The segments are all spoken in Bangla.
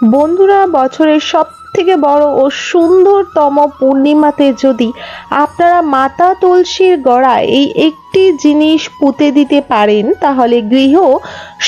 বন্ধুরা বছরের সব থেকে বড় ও সুন্দরতম পূর্ণিমাতে যদি আপনারা মাতা তুলসীর গড়ায় এই একটি জিনিস পুঁতে দিতে পারেন, তাহলে গৃহ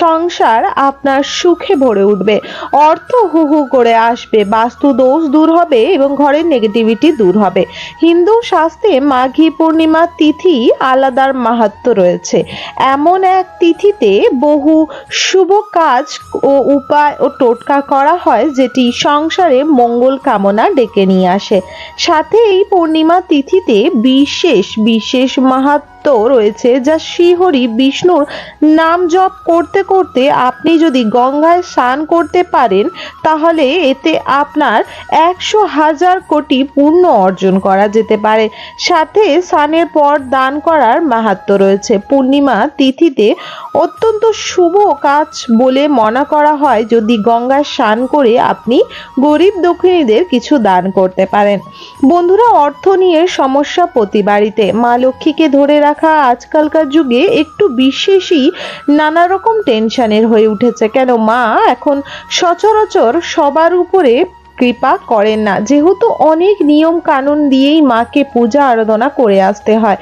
সংসার আপনার সুখে ভরে উঠবে। অর্থ হু হু করে আসবে বাস্তু দোষ দূর হবে এবং ঘরের নেগেটিভিটি দূর হবে। হিন্দু শাস্ত্রে মাঘী পূর্ণিমা তিথি আলাদার মাহাত্ম রয়েছে। এমন এক তিথিতে বহু শুভ কাজ ও উপায় ও টোটকা করা হয়, যেটি সংসারে কামনা ডেকে নিয়ে আসে। সাথে এই পূর্ণিমা তিথিতে বিশেষ বিশেষ মাহাত্ম রয়েছে যা শ্রীহরি বিষ্ণুর নাম জপ করতে করতে আপনি যদি গঙ্গায় স্নান করতে পারেন, তাহলে এতে আপনার একশো হাজার কোটি পুণ্য অর্জন করা যেতে পারে। সাথে স্নানের পর দান করার মাহাত্ম রয়েছে। পূর্ণিমা তিথিতে অত্যন্ত শুভ কাজ বলে মনে করা হয় যদি গঙ্গায় স্নান করে আপনি গরিব দক্ষিণীদের কিছু দান করতে পারেন। বন্ধুরা, অর্থ নিয়ে সমস্যা প্রতি বাড়িতে মা লক্ষ্মীকে ধরে রাখা আজকালকার যুগে একটু বিশেষই নানা রকম টেনশনের হয়ে উঠেছে। কেন মা? এখন সচরাচর সবার উপরে কৃপা করেন না। যেহেতু অনেক নিয়ম কানুন দিয়েই মাকে পূজা আরাধনা করে আসতে হয়,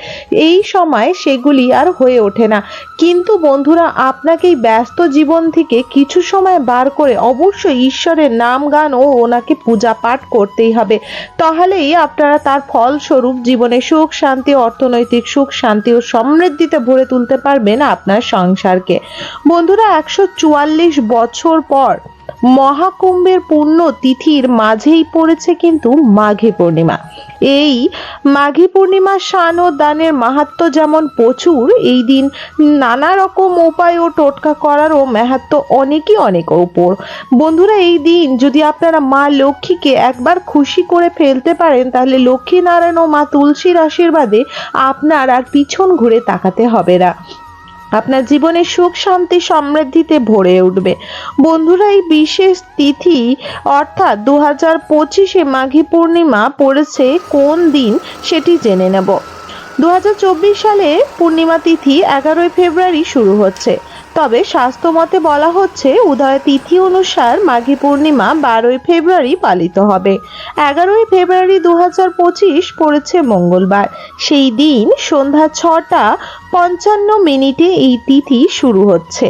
এই সময় সেগুলি আর হয়ে ওঠে না। কিন্তু বন্ধুরা আপনাকে এই ব্যস্ত জীবন থেকে কিছু সময় বার করে অবশ্যই ঈশ্বরের নাম গান ও ওনাকে পূজা পাঠ করতেই হবে। তাহলেই আপনারা তার ফলস্বরূপ জীবনে সুখ শান্তি, অর্থনৈতিক সুখ শান্তি ও সমৃদ্ধিতে ভরে তুলতে পারবেন আপনার সংসারকে। বন্ধুরা, একশো চুয়াল্লিশ বছর পর মহাকুম্ভের পূর্ণ তিথির মাঝেই পড়েছে কিন্তু মাঘী পূর্ণিমা। এই মাঘী পূর্ণিমা স্নান ও দানের মাহাত্ম যেমন প্রচুর, এই দিন নানা রকম উপায় ও টোটকা করারও মাহাত্ম অনেকই অনেক ওপর বন্ধুরা, এই দিন যদি আপনারা মা লক্ষ্মীকে একবার খুশি করে ফেলতে পারেন, তাহলে লক্ষ্মী নারায়ণ ও মা তুলসীর আশীর্বাদে আপনার আর পিছন ঘুরে তাকাতে হবে না। আপনার জীবনে সুখ, শান্তি, সমৃদ্ধিতে ভরে উঠবে। বন্ধুরা, এই বিশেষ তিথি, অর্থাৎ দু হাজার পঁচিশে মাঘী পূর্ণিমা পড়েছে কোন দিন সেটি জেনে নেব। দু হাজার চব্বিশ সালে পূর্ণিমা তিথি এগারোই ফেব্রুয়ারি শুরু হচ্ছে। তবে স্বাস্থ্যমতে বলা হচ্ছে, উদয় তিথি অনুসার মাঘী পূর্ণিমা বারোই ফেব্রুয়ারি পালিত হবে। এগারোই ফেব্রুয়ারি দু হাজার পঁচিশ পড়েছে মঙ্গলবার। সেই দিন সন্ধ্যা ছটা পঞ্চান্ন মিনিটে এই তিথি শুরু হচ্ছে।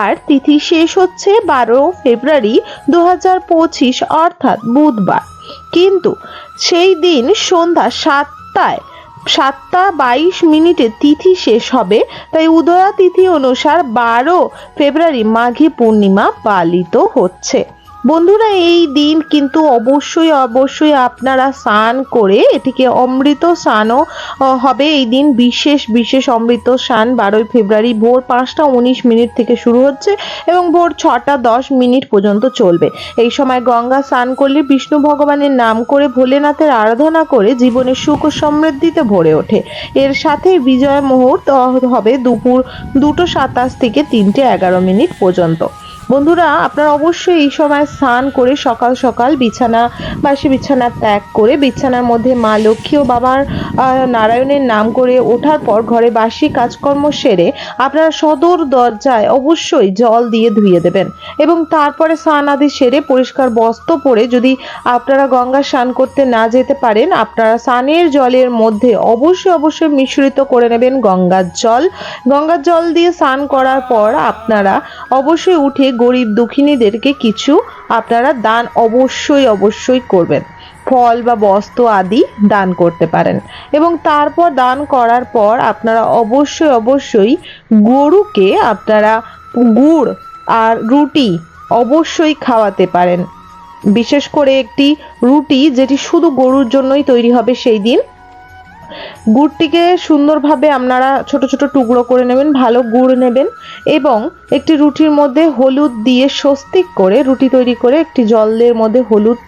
আর তিথি শেষ হচ্ছে বারো ফেব্রুয়ারি দু হাজার পঁচিশ, অর্থাৎ বুধবার। কিন্তু সেই দিন সন্ধ্যা সাতটায় সাতটা বাইশ মিনিটে তিথি শেষ হবে, তাই উদয়া তিথি অনুসার বারো ফেব্রুয়ারি মাঘী পূর্ণিমা পালিত হচ্ছে। বন্ধুরা, এই দিন কিন্তু অবশ্যই অবশ্যই আপনারা স্নান করে এটিকে অমৃত স্নানও হবে। এই দিন বিশেষ বিশেষ অমৃত স্নান বারোই ফেব্রুয়ারি ভোর পাঁচটা উনিশ মিনিট থেকে শুরু হচ্ছে এবং ভোর ছটা দশ মিনিট পর্যন্ত চলবে। এই সময় গঙ্গা স্নান করলে বিষ্ণু ভগবানের নাম করে ভোলেনাথের আরাধনা করে জীবনের সুখ ও সমৃদ্ধিতে ভরে ওঠে। এর সাথে বিজয় মুহূর্ত হবে দুপুর দুটো সাতাশ থেকে তিনটে এগারো মিনিট পর্যন্ত। বন্ধুরা, আপনারা অবশ্যই এই সময় স্নান করে সকাল সকাল বিছানা, বাসি বিছানা ত্যাগ করে বিছানার মধ্যে মা লক্ষ্মী ও বাবার নারায়ণের নাম করে ওঠার পর ঘরে বাসি কাজকর্ম সেরে আপনারা সদর দরজায় অবশ্যই জল দিয়ে ধুয়ে দেবেন এবং তারপরে স্নান আদি সেরে পরিষ্কার বস্ত্র পরে যদি আপনারা গঙ্গা স্নান করতে না যেতে পারেন, আপনারা স্নানের জলের মধ্যে অবশ্যই অবশ্যই মিশ্রিত করে নেবেন গঙ্গার জল। গঙ্গার জল দিয়ে স্নান করার পর আপনারা অবশ্যই উঠে গরিব দুঃখিনীদেরকে কিছু আপনারা দান অবশ্যই অবশ্যই করবেন। ফল বা বস্ত্র আদি দান করতে পারেন। এবং তারপর দান করার পর আপনারা অবশ্যই অবশ্যই গরুকে আপনারা গুড় আর রুটি অবশ্যই খাওয়াতে পারেন। বিশেষ করে একটি রুটি যেটি শুধু গরুর জন্যই তৈরি হবে সেই দিন গুড়টিকে সুন্দরভাবে আপনারা ছোট ছোট টুকরো করে নেবেন, ভালো গুড় নেবেন এবং একটি রুটির মধ্যে হলুদ দিয়ে স্বস্তিক করে, রুটি তৈরি করে একটি জলের মধ্যে হলুদ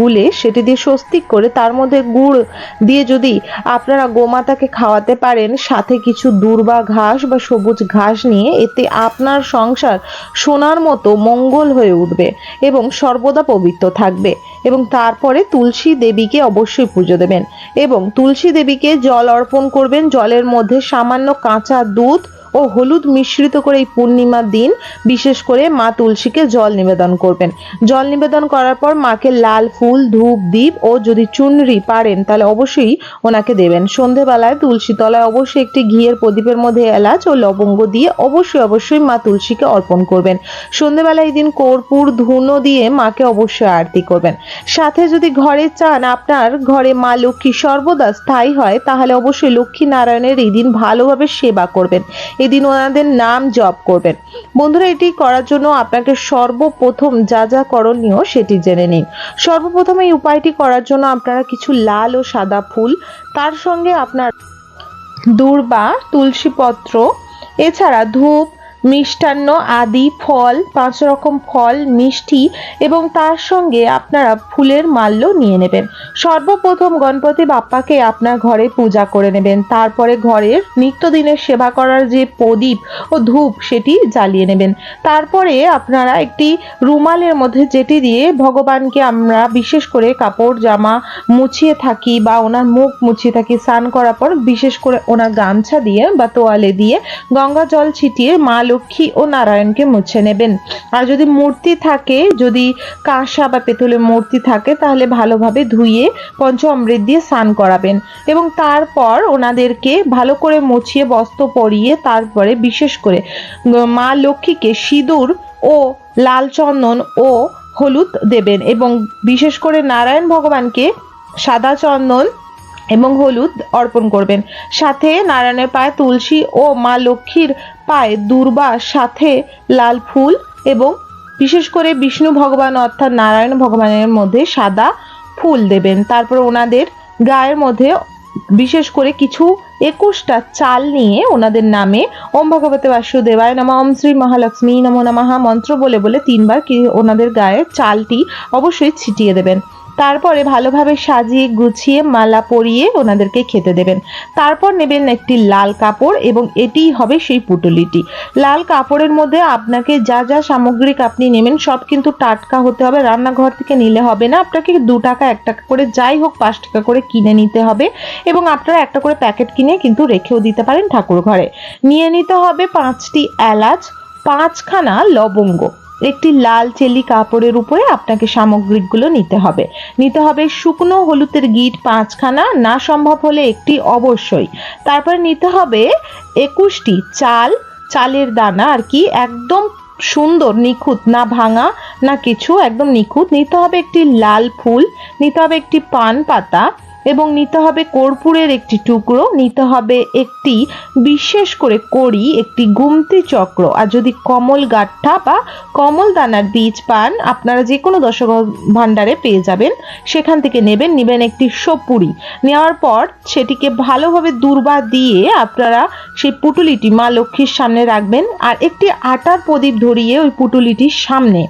গুলে সেটি দিয়ে স্বস্তিক করে, তার মধ্যে গুড় দিয়ে যদি আপনারা গোমাতাকে খাওয়াতে পারেন, সাথে কিছু দূর্বা ঘাস বা সবুজ ঘাস নিয়ে, এতে আপনার সংসার সোনার মতো মঙ্গল হয়ে উঠবে এবং সর্বদা পবিত্র থাকবে এবং তারপরে তুলসী দেবীকে অবশ্যই পুজো দেবেন এবং তুলসী দেবীকে জল অর্পণ করবেন। জলের মধ্যে সামান্য কাঁচা দুধ ও হলুদ মিশ্রিত করে এই পূর্ণিমার দিন, বিশেষ করে মা তুলসীকে জল নিবেদন করবেন। জল নিবেদন করার পর মাকে লাল ফুল, ধূপ দ্বীপ ও যদি চুনরি পারেন, তাহলে অবশ্যই ওনাকে দেবেন। সন্ধেবেলায় তুলসী তলায় অবশ্যই একটি ঘিয়ের প্রদীপের মধ্যে এলাচ ও লবঙ্গ দিয়ে অবশ্যই অবশ্যই মা তুলসীকে অর্পণ করবেন। সন্ধেবেলায় এই দিন কর্পূর, ধুনো দিয়ে মাকে অবশ্যই আরতি করবেন। সাথে যদি ঘরে চান আপনার ঘরে মা লক্ষ্মী সর্বদা স্থায়ী হয়, তাহলে অবশ্যই লক্ষ্মী নারায়ণের এই দিন ভালোভাবে সেবা করবেন। এদিন ওনাদের নাম জপ করবেন। বন্ধুরা, এটি করার জন্য আপনাকে সর্বপ্রথম যা যা করণীয় সেটি জেনে নিন। সর্বপ্রথম এই উপায়টি করার জন্য আপনারা কিছু লাল ও সাদা ফুল, তার সঙ্গে আপনার দূর্বা তুলসী পত্র এছাড়া ধূপ মিষ্টান্ন, আদি, ফল, পাঁচ রকম ফল, মিষ্টি এবং তার সঙ্গে আপনারা ফুলের মাল্য নিয়ে নেবেন। সর্বপ্রথম গণপতি বাপ্পাকে আপনার ঘরে পূজা করে নেবেন। তারপরে ঘরের নিত্যদিনের সেবা করার যে প্রদীপ ও ধূপ, সেটি জ্বালিয়ে নেবেন। তারপরে আপনারা একটি রুমালের মধ্যে যেটি দিয়ে ভগবানকে আমরা বিশেষ করে কাপড়, জামা মুছিয়ে থাকি বা ওনার মুখ মুছিয়ে থাকি, স্নান করার পর বিশেষ করে ওনার গামছা দিয়ে বা তোয়ালে দিয়ে গঙ্গা জল ছিটিয়ে মা লক্ষ্মী ও নারায়ণকে মুছে নেবেন। আর যদি মূর্তি থাকে, যদি কাঁসা বা পেতলের মূর্তি থাকে, তাহলে ভালোভাবে ধুয়ে পঞ্চ অমৃত দিয়ে স্নান করাবেন। এবং তারপর ওনাদেরকে ভালো করে মুছিয়ে বস্ত্র পরিয়ে তারপরে বিশেষ করে মা লক্ষ্মীকে সিঁদুর ও লাল চন্দন ও হলুদ দেবেন। এবং বিশেষ করে নারায়ণ ভগবানকে সাদা চন্দন এবং হলুদ অর্পণ করবেন। সাথে নারায়ণের পায়ে তুলসী ও মা লক্ষ্মীর পায়ে দুর্বা সাথে লাল ফুল এবং বিশেষ করে বিষ্ণু ভগবান অর্থাৎ নারায়ণ ভগবানের মধ্যে সাদা ফুল দেবেন। তারপর ওনাদের গায়ের মধ্যে বিশেষ করে কিছু একুশটা চাল নিয়ে ওনাদের নামে ওম ভগবতে বাসুদেবায় নমঃ, ওম শ্রী মহালক্ষ্মী নমো নমঃ, মন্ত্র বলে বলে তিনবার কি ওনাদের গায়ে চালটি অবশ্যই ছিটিয়ে দেবেন। তারপরে ভালোভাবে সাজিয়ে গুছিয়ে মালা পরিয়ে ওনাদেরকে খেতে দেবেন। তারপর নেবেন একটি লাল কাপড় এবং এটিই হবে সেই পুটুলিটি। লাল কাপড়ের মধ্যে আপনাকে যা যা সামগ্রিক আপনি নেবেন সব কিন্তু টাটকা হতে হবে। রান্নাঘর থেকে নিলে হবে না। আপনাকে দু টাকা, এক টাকা করে যাই হোক পাঁচ টাকা করে কিনে নিতে হবে এবং আপনারা একটা করে প্যাকেট কিনে কিন্তু রেখেও দিতে পারেন ঠাকুর ঘরে নিয়ে নিতে হবে পাঁচটি এলাচ, পাঁচখানা লবঙ্গ। একটি লাল চেলি কাপড়ের উপরে আপনাকে সামগ্রিকগুলো নিতে হবে। নিতে হবে শুকনো হলুদের গিট পাঁচখানা, না সম্ভব হলে একটি অবশ্যই। তারপরে নিতে হবে একুশটি চাল, চালের দানা আর কি একদম সুন্দর নিখুঁত, না ভাঙা, না কিছু, একদম নিখুঁত। নিতে হবে একটি লাল ফুল, নিতে হবে একটি পান পাতা এবং নিতে হবে কর্পূরের একটি টুকরো, নিতে হবে একটি, বিশেষ করে কড়ি, একটি গুমতি চক্র। আর যদি কমল গাঠা বা কমল দানার বীজ পান, আপনারা যে কোনো দশক ভাণ্ডারে পেয়ে যাবেন। সেখান থেকে নেবেন নেবেন একটি সপুরি। নেওয়ার পর সেটিকে ভালোভাবে দুর্বা দিয়ে আপনারা সেই পুটুলিটি মা লক্ষ্মীর সামনে রাখবেন। আর একটি আটার প্রদীপ ধরিয়ে ওই পুটুলিটির সামনে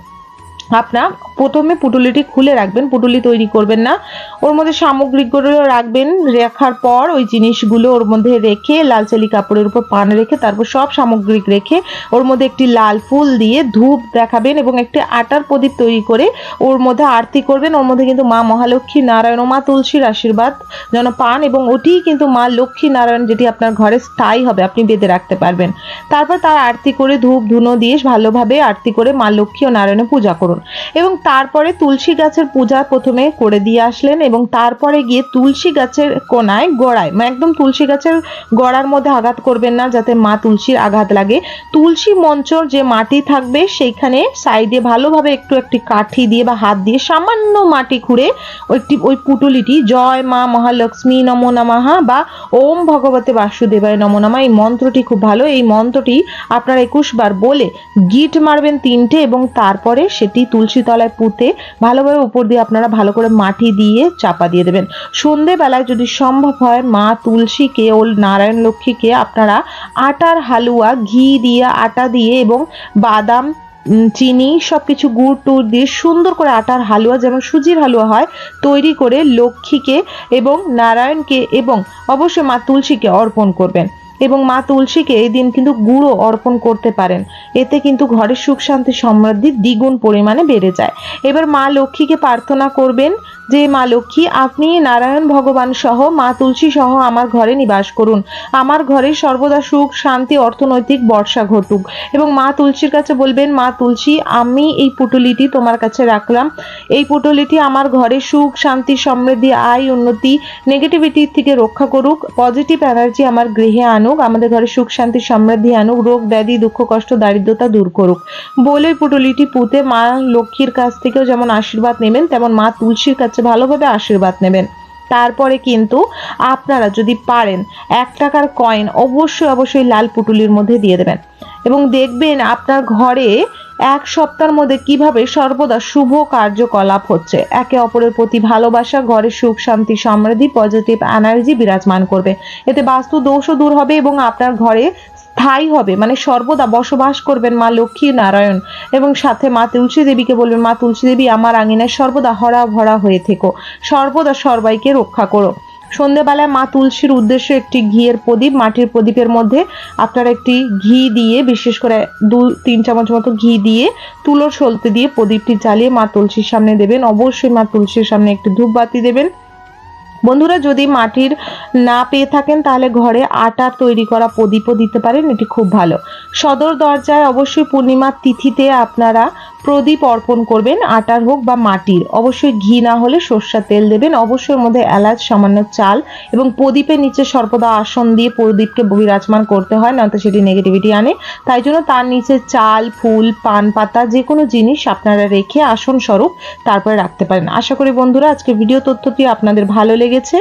আপনার প্রথমে পুটুলিটি খুলে রাখবেন, পুটুলি তৈরি করবেন না। ওর মধ্যে সামগ্রিকগুলো রাখবেন, রাখার পর ওই জিনিসগুলো ওর মধ্যে রেখে, লাল চালি কাপড়ের উপর পান রেখে, তারপর সব সামগ্রিক রেখে ওর মধ্যে একটি লাল ফুল দিয়ে ধূপ দেখাবেন এবং একটি আটার প্রদীপ তৈরি করে ওর মধ্যে আরতি করবেন। ওর মধ্যে কিন্তু মা মহালক্ষ্মী নারায়ণ ও মা তুলসীর আশীর্বাদ যেন পান এবং ওটিই কিন্তু মা লক্ষ্মী নারায়ণ যেটি আপনার ঘরে স্থায়ী হবে, আপনি বেঁধে রাখতে পারবেন। তারপর তার আরতি করে ধূপ ধুনো দিয়ে ভালোভাবে আরতি করে মা লক্ষ্মী ও নারায়ণের পূজা করুন। এবং তারপরে তুলসী গাছের পূজা প্রথমে করে দিয়ে আসলেন এবং তারপরে গিয়ে তুলসী গাছের কোনায় গোড়ায় মানে একদম তুলসী গাছের গোড়ার মধ্যে আঘাত করবেন না যাতে মা তুলসীর আঘাত লাগে। তুলসী মঞ্চর যে মাটি থাকবে সেইখানে সাইডে ভালোভাবে একটু একটি কাঠি দিয়ে বা হাত দিয়ে সামান্য মাটি খুঁড়ে ওই একটি ওই পুটুলিটি, জয় মা মহালক্ষ্মী নমো নমঃ বা ওম ভগবতে বাসুদেবায় নমো নমঃ এই মন্ত্রটি খুব ভালো। এই মন্ত্রটি আপনারা একুশ বার বলে গিট মারবেন তিনটে এবং তারপরে সেটি তুলসী তলায় পুঁতে ভালোভাবে উপর দিয়ে আপনারা ভালো করে মাটি দিয়ে চাপা দিয়ে দেবেন। সন্ধেবেলায় যদি সম্ভব হয়, মা তুলসীকে ও নারায়ণ লক্ষ্মীকে আপনারা আটার হালুয়া, ঘি দিয়ে আটা দিয়ে এবং বাদাম চিনি সব কিছু গুড় টুড় দিয়ে সুন্দর করে আটার হালুয়া যেমন সুজির হালুয়া হয়, তৈরি করে লক্ষ্মীকে এবং নারায়ণকে এবং অবশ্যই মা তুলসীকে অর্পণ করবেন। এবং মা তুলসীকে এই দিন কিন্তু গুঁড়ো অর্পণ করতে পারেন। এতে কিন্তু ঘরের সুখ, শান্তি, সমৃদ্ধি দ্বিগুণ পরিমাণে বেড়ে যায়। এবার মা লক্ষ্মীকে প্রার্থনা করবেন যে, মা লক্ষ্মী, আপনি নারায়ণ ভগবান সহ, মা তুলসী সহ আমার ঘরে নিবাস করুন। আমার ঘরে সর্বদা সুখ, শান্তি, অর্থনৈতিক বর্ষা ঘটুক। এবং মা তুলসীর কাছে বলবেন, মা তুলসী, আমি এই পুটুলিটি তোমার কাছে রাখলাম। এই পুটুলিটি আমার ঘরে সুখ, শান্তি, সমৃদ্ধি, আয়, উন্নতি নেগেটিভিটির থেকে রক্ষা করুক। পজিটিভ এনার্জি আমার গৃহে আনুক। আমাদের ঘরে সুখ, শান্তি, সমৃদ্ধি আনুক, রোগ, ব্যাধি, দুঃখ, কষ্ট, দারিদ্রতা দূর করুক। বলে পুটুলিটি পুঁতে মা লক্ষ্মীর কাছ থেকেও যেমন আশীর্বাদ নেবেন, তেমন মা তুলসীর কাছে ভালোভাবে আশীর্বাদ নেবেন। তারপরে কিন্তু আপনারা যদি পারেন, এক টাকার কয়েন অবশ্যই অবশ্যই লাল পুটুলির মধ্যে দিয়ে দেবেন। এবং দেখবেন আপনার ঘরে এক সপ্তাহের মধ্যে কীভাবে সর্বদা শুভ কার্যকলাপ হচ্ছে। একে অপরের প্রতি ভালোবাসা, ঘরে সুখ, শান্তি, সমৃদ্ধি পজিটিভ এনার্জি বিরাজমান করবে। এতে বাস্তু দোষও দূর হবে এবং আপনার ঘরে স্থায়ী হবে। মানে সর্বদা বসবাস করবেন মা লক্ষ্মী নারায়ণ এবং সাথে মা তুলসী দেবীকে বলবেন, মা তুলসী দেবী আমার আঙিনায় সর্বদা হরা ভরা হয়ে থেকো। সর্বদা সবাইকে রক্ষা করো। সন্ধেবেলায় মা তুলসীর উদ্দেশ্যে একটি ঘিয়ের প্রদীপ, মাটির প্রদীপের মধ্যে আপনারা একটি ঘি দিয়ে, বিশেষ করে দু, তিন চামচ মতো ঘি দিয়ে, তুলোর সলতে দিয়ে প্রদীপটি জ্বালিয়ে মা তুলসীর সামনে দেবেন। অবশ্যই মা তুলসীর সামনে একটি ধূপবাতি দেবেন। বন্ধুরা, যদি মাটির না পেয়ে থাকেন, তাহলে ঘরে আটার তৈরি করা প্রদীপও দিতে পারেন, এটি খুব ভালো। সদর দরজায় অবশ্যই পূর্ণিমার তিথিতে আপনারা প্রদীপ অর্পণ করবেন, আটার হোক বা মাটির। অবশ্যই ঘি না হলে সর্ষার তেল দেবেন, অবশ্যই মধ্যে এলাচ, সামান্য চাল এবং প্রদীপের নিচে সর্বদা আসন দিয়ে প্রদীপকে বিরাজমান করতে হয়, নয়তো সেটি নেগেটিভিটি আনে। তাই জন্য তার নিচে চাল, ফুল, পান পাতা যে কোনো জিনিস আপনারা রেখে আসন স্বরূপ তারপরে রাখতে পারেন। আশা করি বন্ধুরা আজকে ভিডিও তথ্যটি আপনাদের ভালো লেগেছে?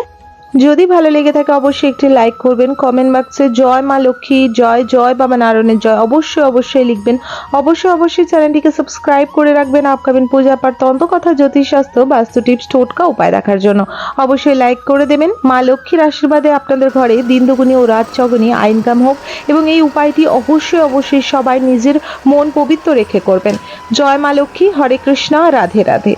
যদি ভালো লেগে থাকে, অবশ্যই একটি লাইক করবেন। কমেন্ট বক্সে জয় মা লক্ষ্মী, জয় জয় বাবা নারায়ণের জয় অবশ্যই অবশ্যই লিখবেন। অবশ্যই অবশ্যই চ্যানেলটিকে সাবস্ক্রাইব করে রাখবেন আপকামিং পূজা পাঠ তন্ত্রকথা জ্যোতিষশাস্ত্র বাস্তু টিপস টোটকা উপায় দেখার জন্য। অবশ্যই লাইক করে দেবেন। মা লক্ষ্মীর আশীর্বাদে আপনাদের ঘরে দিন দুগুনি ও রাত চগুনি আইনকাম হোক এবং এই উপায়টি অবশ্যই অবশ্যই সবাই নিজের মন পবিত্র রেখে করবেন। জয় মা লক্ষ্মী, হরে কৃষ্ণ, রাধে রাধে।